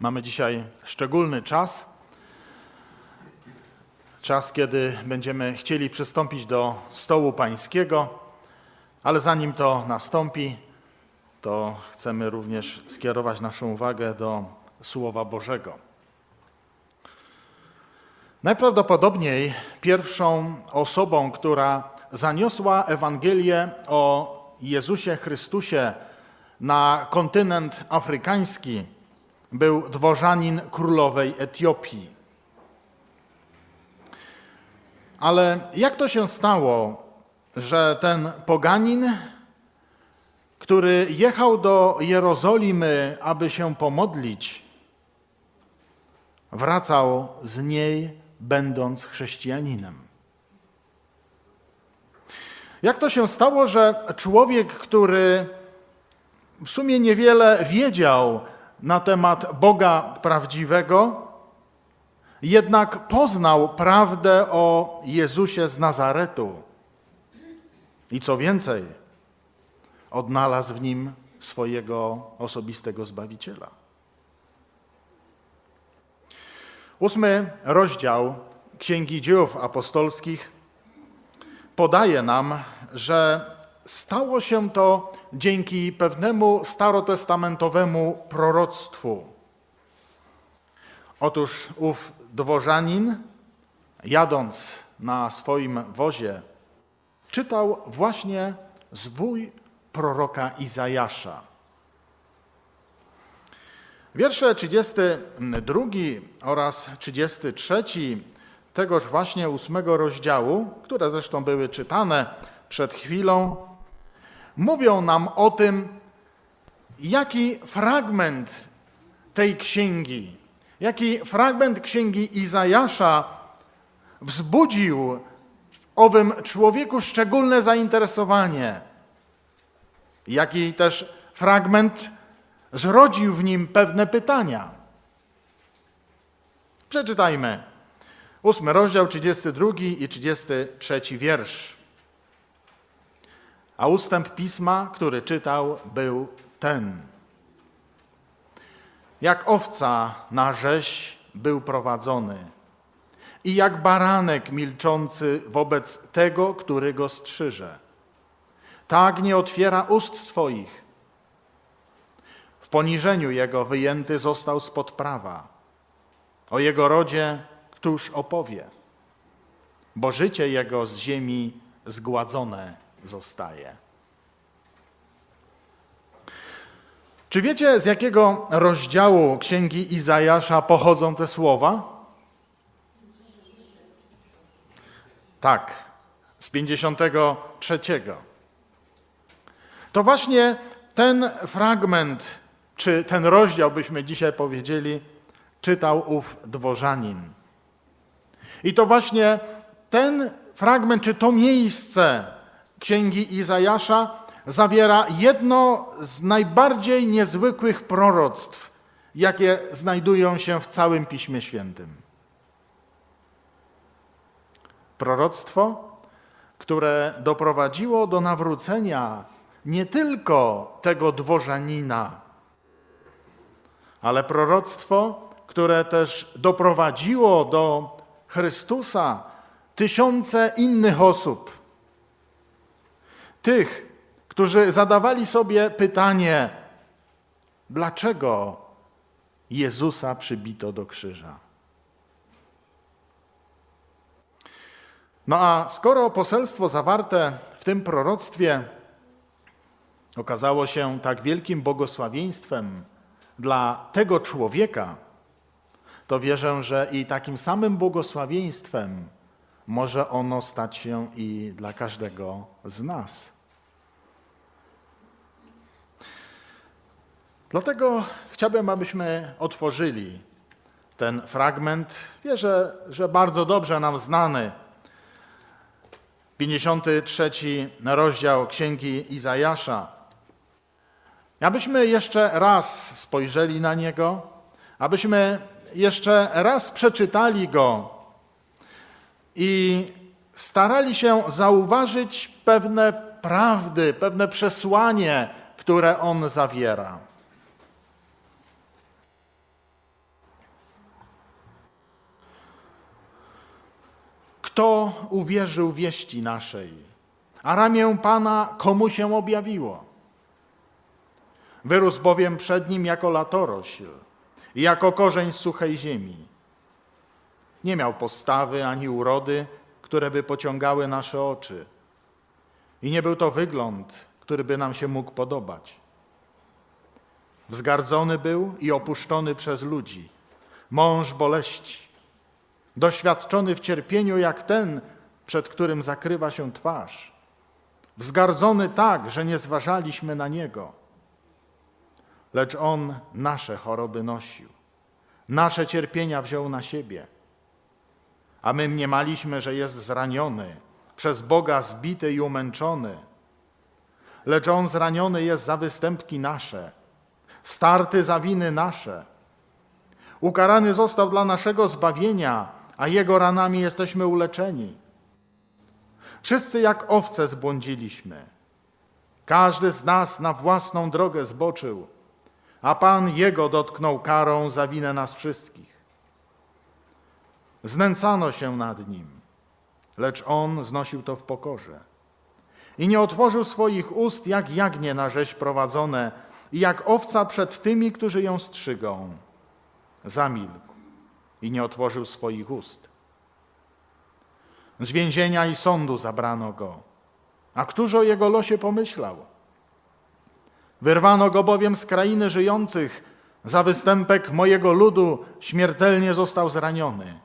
Mamy dzisiaj szczególny czas. Czas, kiedy będziemy chcieli przystąpić do stołu pańskiego, ale zanim to nastąpi, to chcemy również skierować naszą uwagę do Słowa Bożego. Najprawdopodobniej pierwszą osobą, która zaniosła Ewangelię o Jezusie Chrystusie na kontynent afrykański, był dworzanin królowej Etiopii. Ale jak to się stało, że ten poganin, który jechał do Jerozolimy, aby się pomodlić, wracał z niej, będąc chrześcijaninem? Jak to się stało, że człowiek, który w sumie niewiele wiedział na temat Boga prawdziwego, jednak poznał prawdę o Jezusie z Nazaretu. I co więcej, odnalazł w nim swojego osobistego zbawiciela. Ósmy rozdział Księgi Dziejów Apostolskich podaje nam, że stało się to dzięki pewnemu starotestamentowemu proroctwu. Otóż ów dworzanin, jadąc na swoim wozie, czytał właśnie zwój proroka Izajasza. Wiersze 32 oraz 33 tegoż właśnie ósmego rozdziału, które zresztą były czytane przed chwilą, mówią nam o tym, jaki fragment tej księgi, jaki fragment księgi Izajasza wzbudził w owym człowieku szczególne zainteresowanie, jaki też fragment zrodził w nim pewne pytania. Przeczytajmy. Ósmy rozdział, 32 i 33 wiersz. A ustęp pisma, który czytał, był ten. Jak owca na rzeź był prowadzony i jak baranek milczący wobec tego, który go strzyże. Tak nie otwiera ust swoich. W poniżeniu jego wyjęty został spod prawa. O jego rodzie któż opowie? Bo życie jego z ziemi zgładzone zostaje. Czy wiecie, z jakiego rozdziału księgi Izajasza pochodzą te słowa? Tak, z 53. To właśnie ten fragment, czy ten rozdział, byśmy dzisiaj powiedzieli, czytał ów dworzanin. I to właśnie ten fragment, czy to miejsce księgi Izajasza zawiera jedno z najbardziej niezwykłych proroctw, jakie znajdują się w całym Piśmie Świętym. Proroctwo, które doprowadziło do nawrócenia nie tylko tego dworzanina, ale proroctwo, które też doprowadziło do Chrystusa tysiące innych osób. Tych, którzy zadawali sobie pytanie, dlaczego Jezusa przybito do krzyża. No a skoro poselstwo zawarte w tym proroctwie okazało się tak wielkim błogosławieństwem dla tego człowieka, to wierzę, że i takim samym błogosławieństwem może ono stać się i dla każdego z nas. Dlatego chciałbym, abyśmy otworzyli ten fragment. Wierzę, że bardzo dobrze nam znany. 53 rozdział Księgi Izajasza. Abyśmy jeszcze raz spojrzeli na niego, abyśmy jeszcze raz przeczytali go i starali się zauważyć pewne prawdy, pewne przesłanie, które on zawiera. Kto uwierzył wieści naszej? A ramię Pana komu się objawiło? Wyrósł bowiem przed nim jako latorośl, jako korzeń suchej ziemi. Nie miał postawy ani urody, które by pociągały nasze oczy. I nie był to wygląd, który by nam się mógł podobać. Wzgardzony był i opuszczony przez ludzi, mąż boleści, doświadczony w cierpieniu jak ten, przed którym zakrywa się twarz. Wzgardzony tak, że nie zważaliśmy na niego. Lecz on nasze choroby nosił, nasze cierpienia wziął na siebie. A my mniemaliśmy, że jest zraniony, przez Boga zbity i umęczony. Lecz on zraniony jest za występki nasze, starty za winy nasze. Ukarany został dla naszego zbawienia, a jego ranami jesteśmy uleczeni. Wszyscy jak owce zbłądziliśmy. Każdy z nas na własną drogę zboczył, a Pan jego dotknął karą za winę nas wszystkich. Znęcano się nad nim, lecz on znosił to w pokorze. I nie otworzył swoich ust jak jagnię na rzeź prowadzone i jak owca przed tymi, którzy ją strzygą. Zamilkł i nie otworzył swoich ust. Z więzienia i sądu zabrano go. A któż o jego losie pomyślał? Wyrwano go bowiem z krainy żyjących, za występek mojego ludu śmiertelnie został zraniony.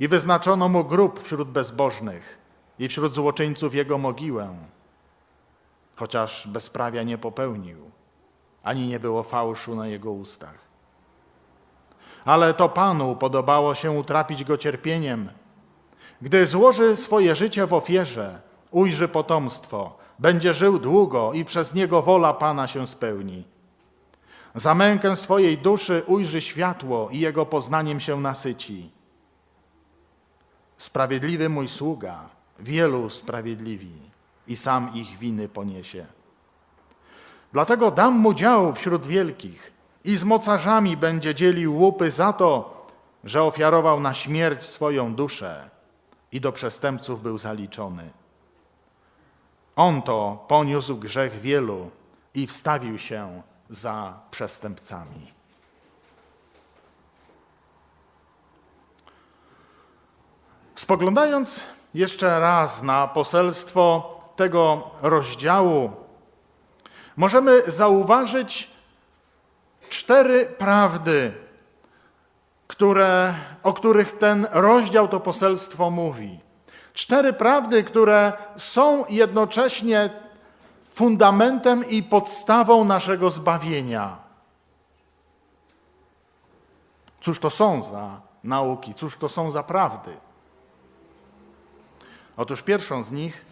I wyznaczono mu grób wśród bezbożnych i wśród złoczyńców jego mogiłę, chociaż bezprawia nie popełnił, ani nie było fałszu na jego ustach. Ale to Panu podobało się utrapić go cierpieniem. Gdy złoży swoje życie w ofierze, ujrzy potomstwo, będzie żył długo i przez niego wola Pana się spełni. Za mękę swojej duszy ujrzy światło i jego poznaniem się nasyci. Sprawiedliwy mój sługa, wielu sprawiedliwi i sam ich winy poniesie. Dlatego dam mu dział wśród wielkich i z mocarzami będzie dzielił łupy za to, że ofiarował na śmierć swoją duszę i do przestępców był zaliczony. On to poniósł grzech wielu i wstawił się za przestępcami. Spoglądając jeszcze raz na poselstwo tego rozdziału, możemy zauważyć cztery prawdy, które, o których ten rozdział, to poselstwo mówi. Cztery prawdy, które są jednocześnie fundamentem i podstawą naszego zbawienia. Cóż to są za nauki, cóż to są za prawdy? Otóż pierwszą z nich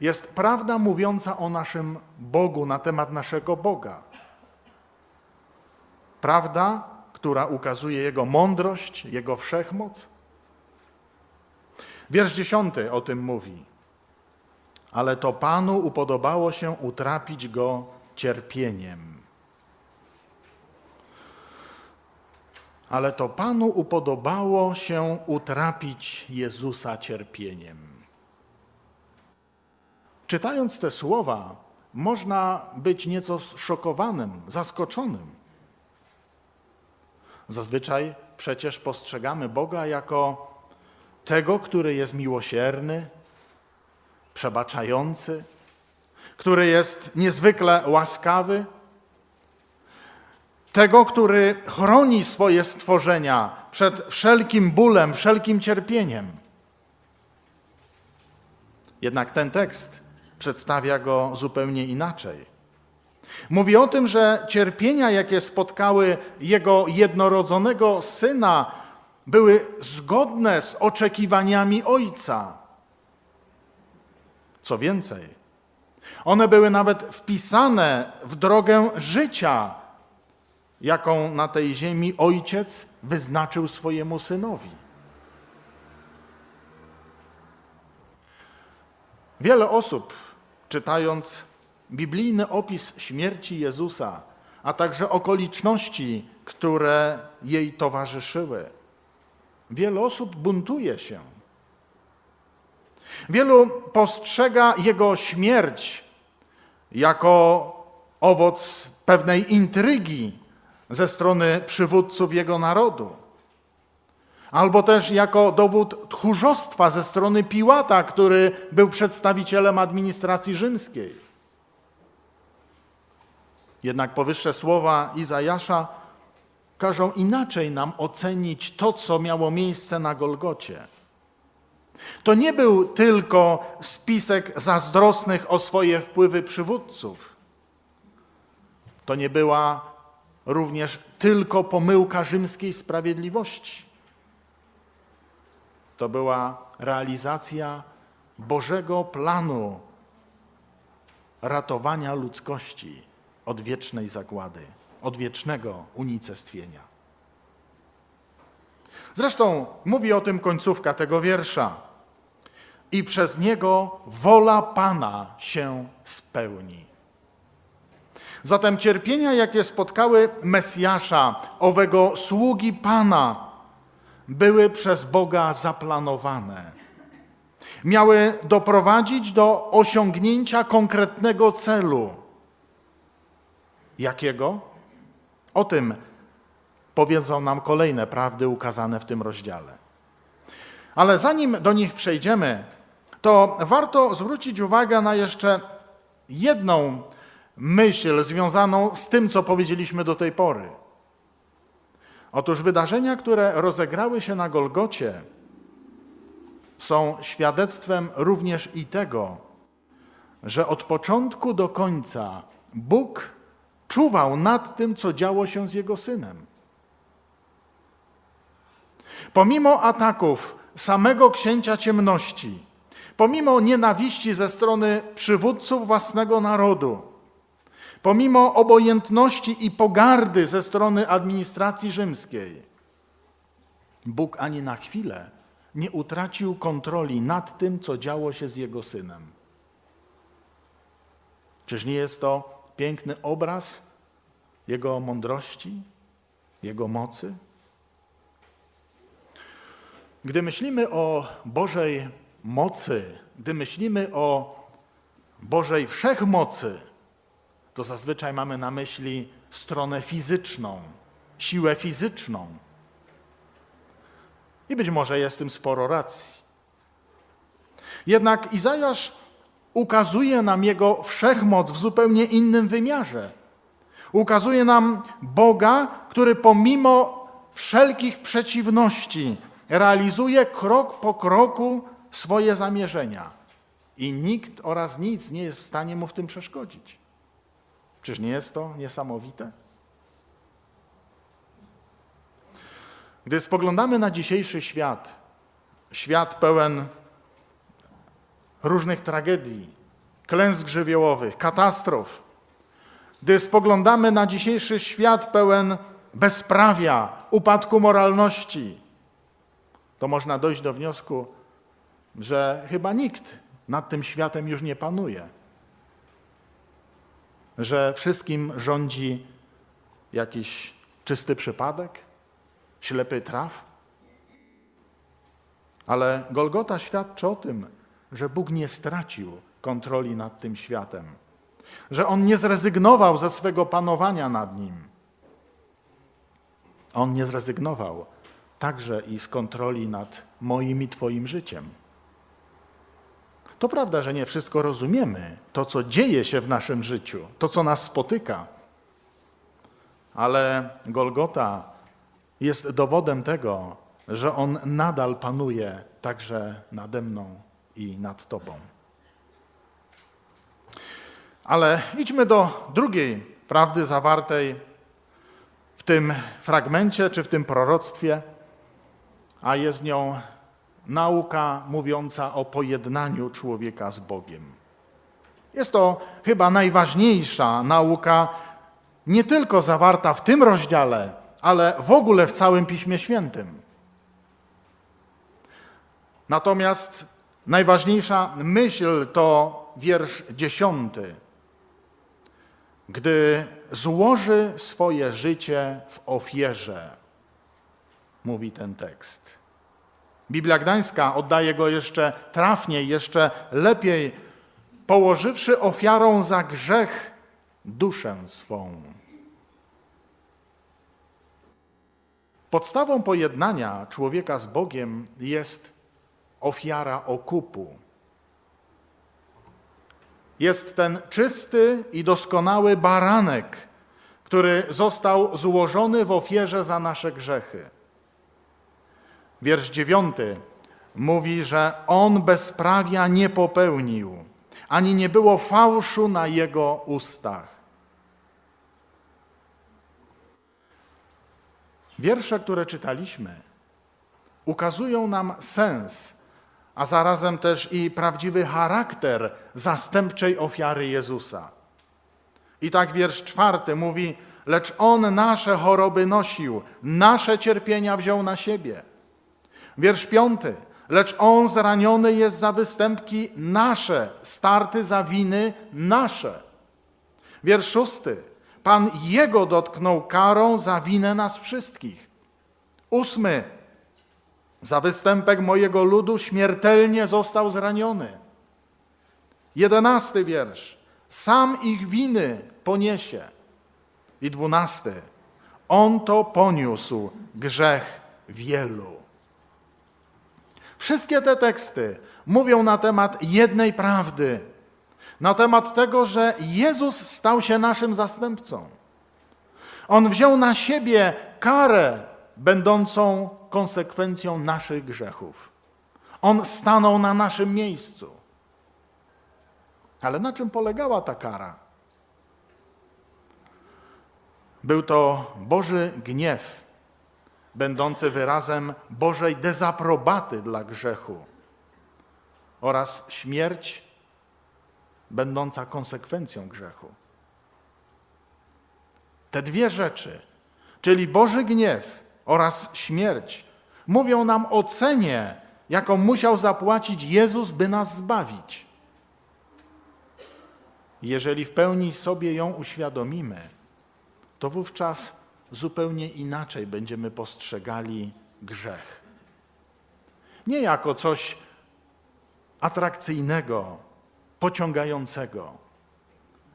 jest prawda mówiąca o naszym Bogu, na temat naszego Boga. Prawda, która ukazuje Jego mądrość, Jego wszechmoc. Wiersz dziesiąty o tym mówi. Ale to Panu upodobało się utrapić go cierpieniem. Ale to Panu upodobało się utrapić Jezusa cierpieniem. Czytając te słowa, można być nieco szokowanym, zaskoczonym. Zazwyczaj przecież postrzegamy Boga jako tego, który jest miłosierny, przebaczający, który jest niezwykle łaskawy, tego, który chroni swoje stworzenia przed wszelkim bólem, wszelkim cierpieniem. Jednak ten tekst przedstawia go zupełnie inaczej. Mówi o tym, że cierpienia, jakie spotkały jego jednorodzonego syna, były zgodne z oczekiwaniami ojca. Co więcej, one były nawet wpisane w drogę życia, jaką na tej ziemi ojciec wyznaczył swojemu synowi. Wiele osób, czytając biblijny opis śmierci Jezusa, a także okoliczności, które jej towarzyszyły, wiele osób buntuje się. Wielu postrzega jego śmierć jako owoc pewnej intrygi ze strony przywódców jego narodu, albo też jako dowód tchórzostwa ze strony Piłata, który był przedstawicielem administracji rzymskiej. Jednak powyższe słowa Izajasza każą inaczej nam ocenić to, co miało miejsce na Golgocie. To nie był tylko spisek zazdrosnych o swoje wpływy przywódców. To nie była również tylko pomyłka rzymskiej sprawiedliwości. To była realizacja Bożego planu ratowania ludzkości od wiecznej zagłady, od wiecznego unicestwienia. Zresztą mówi o tym końcówka tego wiersza. I przez niego wola Pana się spełni. Zatem cierpienia, jakie spotkały Mesjasza, owego sługi Pana, były przez Boga zaplanowane. Miały doprowadzić do osiągnięcia konkretnego celu. Jakiego? O tym powiedzą nam kolejne prawdy ukazane w tym rozdziale. Ale zanim do nich przejdziemy, to warto zwrócić uwagę na jeszcze jedną myśl związaną z tym, co powiedzieliśmy do tej pory. Otóż wydarzenia, które rozegrały się na Golgocie, są świadectwem również i tego, że od początku do końca Bóg czuwał nad tym, co działo się z jego synem. Pomimo ataków samego księcia ciemności, pomimo nienawiści ze strony przywódców własnego narodu, pomimo obojętności i pogardy ze strony administracji rzymskiej, Bóg ani na chwilę nie utracił kontroli nad tym, co działo się z jego synem. Czyż nie jest to piękny obraz jego mądrości, jego mocy? Gdy myślimy o Bożej mocy, gdy myślimy o Bożej wszechmocy, to zazwyczaj mamy na myśli stronę fizyczną, siłę fizyczną. I być może jest w tym sporo racji. Jednak Izajasz ukazuje nam jego wszechmoc w zupełnie innym wymiarze. Ukazuje nam Boga, który pomimo wszelkich przeciwności realizuje krok po kroku swoje zamierzenia. I nikt oraz nic nie jest w stanie mu w tym przeszkodzić. Czyż nie jest to niesamowite? Gdy spoglądamy na dzisiejszy świat, świat pełen różnych tragedii, klęsk żywiołowych, katastrof, gdy spoglądamy na dzisiejszy świat pełen bezprawia, upadku moralności, to można dojść do wniosku, że chyba nikt nad tym światem już nie panuje. Że wszystkim rządzi jakiś czysty przypadek, ślepy traf. Ale Golgota świadczy o tym, że Bóg nie stracił kontroli nad tym światem, że On nie zrezygnował ze swego panowania nad nim. On nie zrezygnował także i z kontroli nad moim i Twoim życiem. To prawda, że nie wszystko rozumiemy, to co dzieje się w naszym życiu, to co nas spotyka, ale Golgota jest dowodem tego, że On nadal panuje także nade mną i nad Tobą. Ale idźmy do drugiej prawdy zawartej w tym fragmencie czy w tym proroctwie a jest nią nauka mówiąca o pojednaniu człowieka z Bogiem. Jest to chyba najważniejsza nauka, nie tylko zawarta w tym rozdziale, ale w ogóle w całym Piśmie Świętym. Natomiast najważniejsza myśl to wiersz dziesiąty. Gdy złoży swoje życie w ofierze mówi ten tekst. Biblia Gdańska oddaje go jeszcze trafniej, jeszcze lepiej, położywszy ofiarą za grzech duszę swą. Podstawą pojednania człowieka z Bogiem jest ofiara okupu. Jest ten czysty i doskonały baranek, który został złożony w ofierze za nasze grzechy. Wiersz dziewiąty mówi, że on bezprawia nie popełnił, ani nie było fałszu na jego ustach. Wiersze, które czytaliśmy, ukazują nam sens, a zarazem też i prawdziwy charakter zastępczej ofiary Jezusa. I tak wiersz czwarty mówi: Lecz on nasze choroby nosił, nasze cierpienia wziął na siebie. Wiersz piąty. Lecz on zraniony jest za występki nasze, starty za winy nasze. Wiersz szósty. Pan jego dotknął karą za winę nas wszystkich. Ósmy. Za występek mojego ludu śmiertelnie został zraniony. Jedenasty wiersz. Sam ich winy poniesie. I dwunasty. On to poniósł grzech wielu. Wszystkie te teksty mówią na temat jednej prawdy, na temat tego, że Jezus stał się naszym zastępcą. On wziął na siebie karę będącą konsekwencją naszych grzechów. On stanął na naszym miejscu. Ale na czym polegała ta kara? Był to Boży gniew będący wyrazem Bożej dezaprobaty dla grzechu oraz śmierć będąca konsekwencją grzechu. Te dwie rzeczy, czyli Boży gniew oraz śmierć, mówią nam o cenie, jaką musiał zapłacić Jezus, by nas zbawić. Jeżeli w pełni sobie ją uświadomimy, to wówczas zupełnie inaczej będziemy postrzegali grzech. Nie jako coś atrakcyjnego, pociągającego,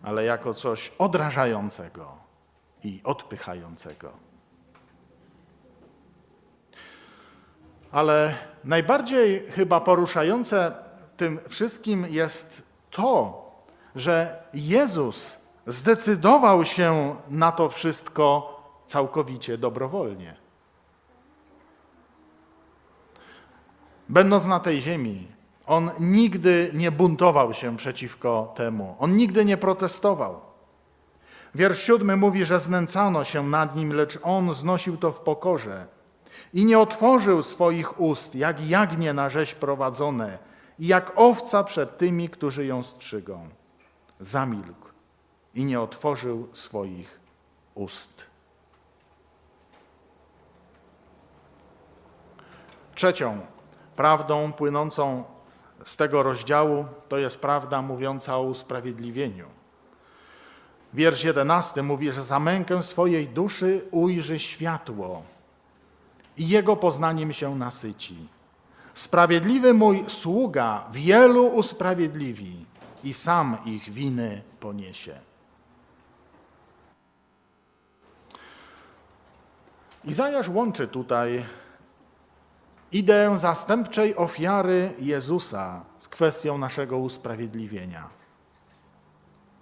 ale jako coś odrażającego i odpychającego. Ale najbardziej chyba poruszające tym wszystkim jest to, że Jezus zdecydował się na to wszystko całkowicie dobrowolnie. Będąc na tej ziemi, on nigdy nie buntował się przeciwko temu, on nigdy nie protestował. Wiersz siódmy mówi, że znęcano się nad nim, lecz on znosił to w pokorze i nie otworzył swoich ust, jak jagnię na rzeź prowadzone i jak owca przed tymi, którzy ją strzygą. Zamilkł i nie otworzył swoich ust. Trzecią prawdą płynącą z tego rozdziału to jest prawda mówiąca o usprawiedliwieniu. Wiersz jedenasty mówi, że za mękę swojej duszy ujrzy światło i jego poznaniem się nasyci. Sprawiedliwy mój sługa wielu usprawiedliwi i sam ich winy poniesie. Izajasz łączy tutaj ideę zastępczej ofiary Jezusa z kwestią naszego usprawiedliwienia.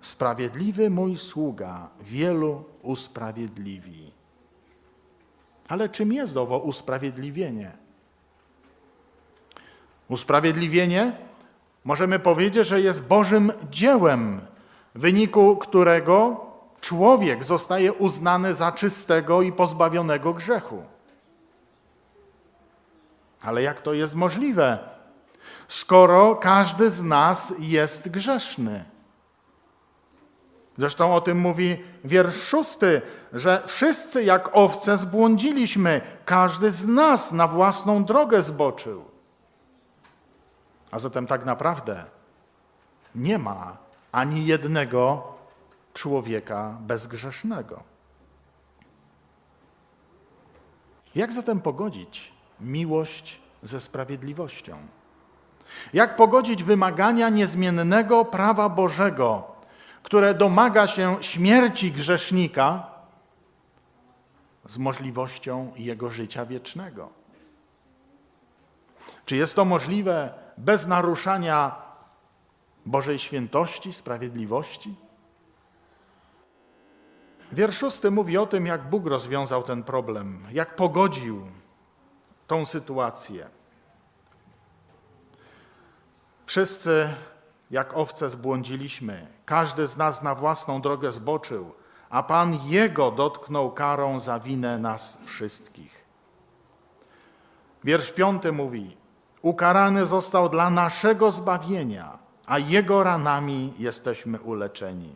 Sprawiedliwy mój sługa wielu usprawiedliwi. Ale czym jest owo usprawiedliwienie? Usprawiedliwienie możemy powiedzieć, że jest Bożym dziełem, w wyniku którego człowiek zostaje uznany za czystego i pozbawionego grzechu. Ale jak to jest możliwe, skoro każdy z nas jest grzeszny? Zresztą o tym mówi wiersz szósty, że wszyscy jak owce zbłądziliśmy, każdy z nas na własną drogę zboczył. A zatem tak naprawdę nie ma ani jednego człowieka bezgrzesznego. Jak zatem pogodzić miłość ze sprawiedliwością? Jak pogodzić wymagania niezmiennego prawa Bożego, które domaga się śmierci grzesznika, z możliwością jego życia wiecznego? Czy jest to możliwe bez naruszania Bożej świętości, sprawiedliwości? Wiersz szósty mówi o tym, jak Bóg rozwiązał ten problem, jak pogodził tą sytuację. Wszyscy, jak owce, zbłądziliśmy. Każdy z nas na własną drogę zboczył, a Pan Jego dotknął karą za winę nas wszystkich. Wiersz piąty mówi: Ukarany został dla naszego zbawienia, a Jego ranami jesteśmy uleczeni.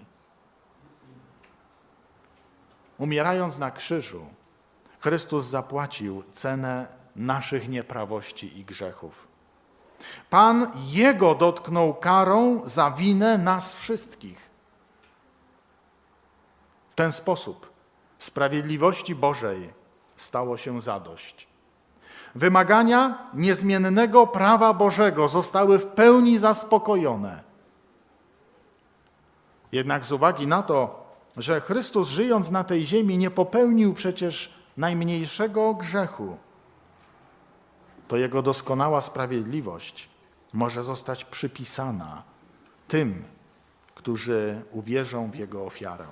Umierając na krzyżu, Chrystus zapłacił cenę naszych nieprawości i grzechów. Pan Jego dotknął karą za winę nas wszystkich. W ten sposób sprawiedliwości Bożej stało się zadość. Wymagania niezmiennego prawa Bożego zostały w pełni zaspokojone. Jednak z uwagi na to, że Chrystus żyjąc na tej ziemi nie popełnił przecież najmniejszego grzechu, to jego doskonała sprawiedliwość może zostać przypisana tym, którzy uwierzą w jego ofiarę.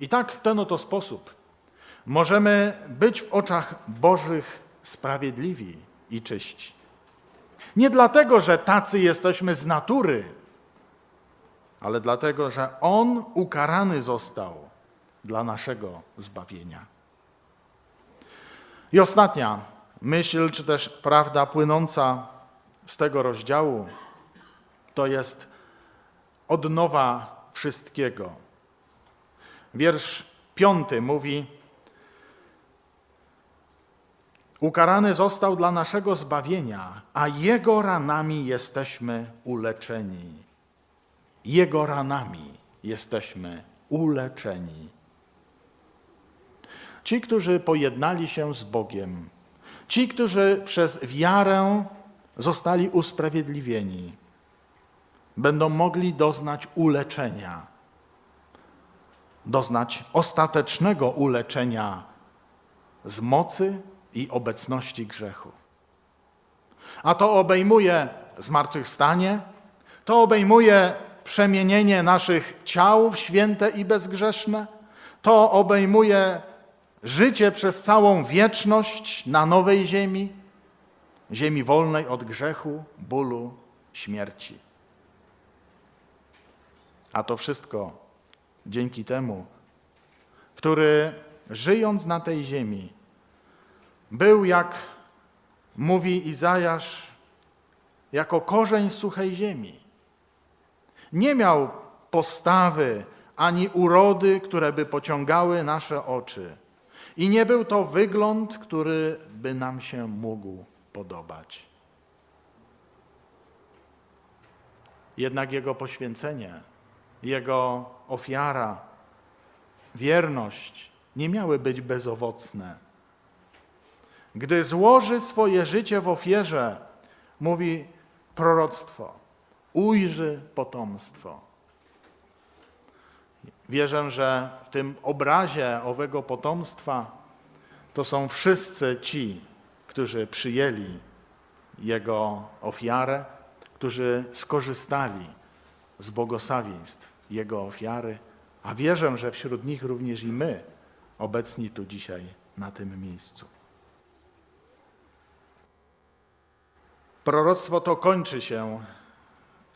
I tak w ten oto sposób możemy być w oczach Bożych sprawiedliwi i czyści. Nie dlatego, że tacy jesteśmy z natury, ale dlatego, że On ukarany został dla naszego zbawienia. I ostatnia myśl, czy też prawda płynąca z tego rozdziału, to jest odnowa wszystkiego. Wiersz piąty mówi: Ukarany został dla naszego zbawienia, a Jego ranami jesteśmy uleczeni. Jego ranami jesteśmy uleczeni. Ci, którzy pojednali się z Bogiem, ci, którzy przez wiarę zostali usprawiedliwieni, będą mogli doznać uleczenia, doznać ostatecznego uleczenia z mocy i obecności grzechu. A to obejmuje zmartwychwstanie, to obejmuje przemienienie naszych ciał w święte i bezgrzeszne, to obejmuje życie przez całą wieczność na nowej ziemi, ziemi wolnej od grzechu, bólu, śmierci. A to wszystko dzięki temu, który żyjąc na tej ziemi, był jak mówi Izajasz, jako korzeń suchej ziemi. Nie miał postawy ani urody, które by pociągały nasze oczy. I nie był to wygląd, który by nam się mógł podobać. Jednak Jego poświęcenie, Jego ofiara, wierność nie miały być bezowocne. Gdy złoży swoje życie w ofierze, mówi proroctwo, ujrzy potomstwo. Wierzę, że w tym obrazie owego potomstwa to są wszyscy ci, którzy przyjęli Jego ofiarę, którzy skorzystali z błogosławieństw Jego ofiary, a wierzę, że wśród nich również i my, obecni tu dzisiaj na tym miejscu. Proroctwo to kończy się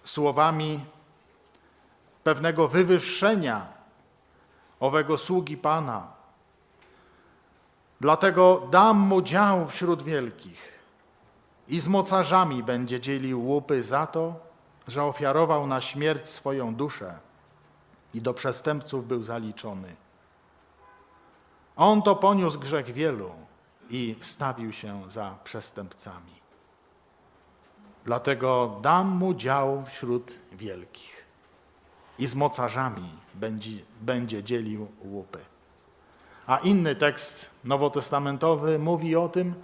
słowami pewnego wywyższenia owego sługi Pana. Dlatego dam mu dział wśród wielkich i z mocarzami będzie dzielił łupy za to, że ofiarował na śmierć swoją duszę i do przestępców był zaliczony. On to poniósł grzech wielu i wstawił się za przestępcami. Dlatego dam mu dział wśród wielkich i z mocarzami będzie, będzie dzielił łupy. A inny tekst nowotestamentowy mówi o tym,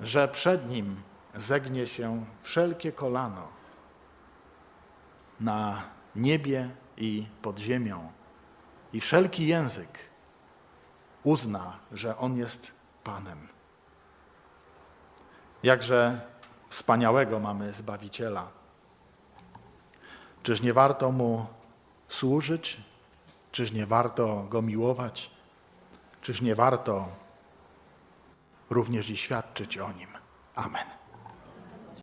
że przed nim zegnie się wszelkie kolano na niebie i pod ziemią i wszelki język uzna, że On jest Panem. Jakże wspaniałego mamy Zbawiciela. Czyż nie warto Mu służyć? Czyż nie warto Go miłować? Czyż nie warto również i świadczyć o Nim? Amen.